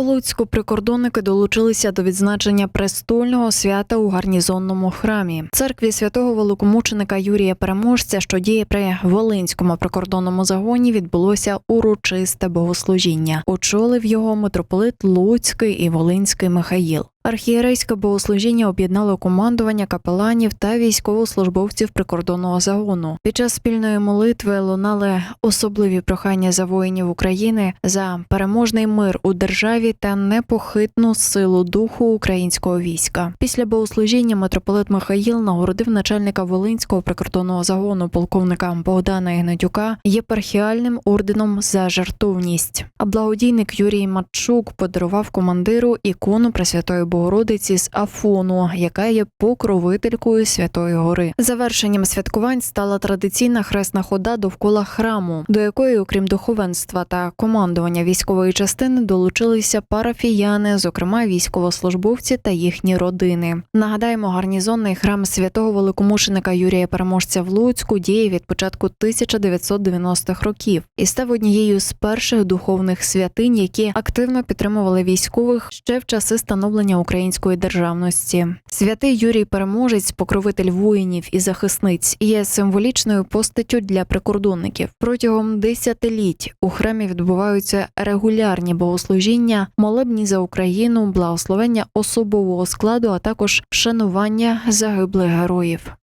У Луцьку прикордонники долучилися до відзначення престольного свята у гарнізонному храмі. Церкві святого великомученика Юрія Переможця, що діє при Волинському прикордонному загоні, відбулося урочисте богослужіння. Очолив його митрополит Луцький і Волинський Михаїл. Архієрейське богослужіння об'єднало командування капеланів та військовослужбовців прикордонного загону. Під час спільної молитви лунали особливі прохання за воїнів України за переможний мир у державі та непохитну силу духу українського війська. Після богослужіння митрополит Михаїл нагородив начальника Волинського прикордонного загону полковника Богдана Ігнатюка єпархіальним орденом за жартовність. А благодійник Юрій Матчук подарував командиру ікону Пресвятої Богородиці з Афону, яка є покровителькою Святої Гори. Завершенням святкувань стала традиційна хресна хода довкола храму, до якої, окрім духовенства та командування військової частини, долучилися парафіяни, зокрема військовослужбовці та їхні родини. Нагадаємо, гарнізонний храм святого великомушеника Юрія Переможця в Луцьку діє від початку 1990-х років і став однією з перших духовних святинь, які активно підтримували військових ще в часи становлення української державності. Святий Юрій Переможець, покровитель воїнів і захисниць, є символічною постаттю для прикордонників. Протягом десятиліть у храмі відбуваються регулярні богослужіння, молебні за Україну, благословення особового складу, а також шанування загиблих героїв.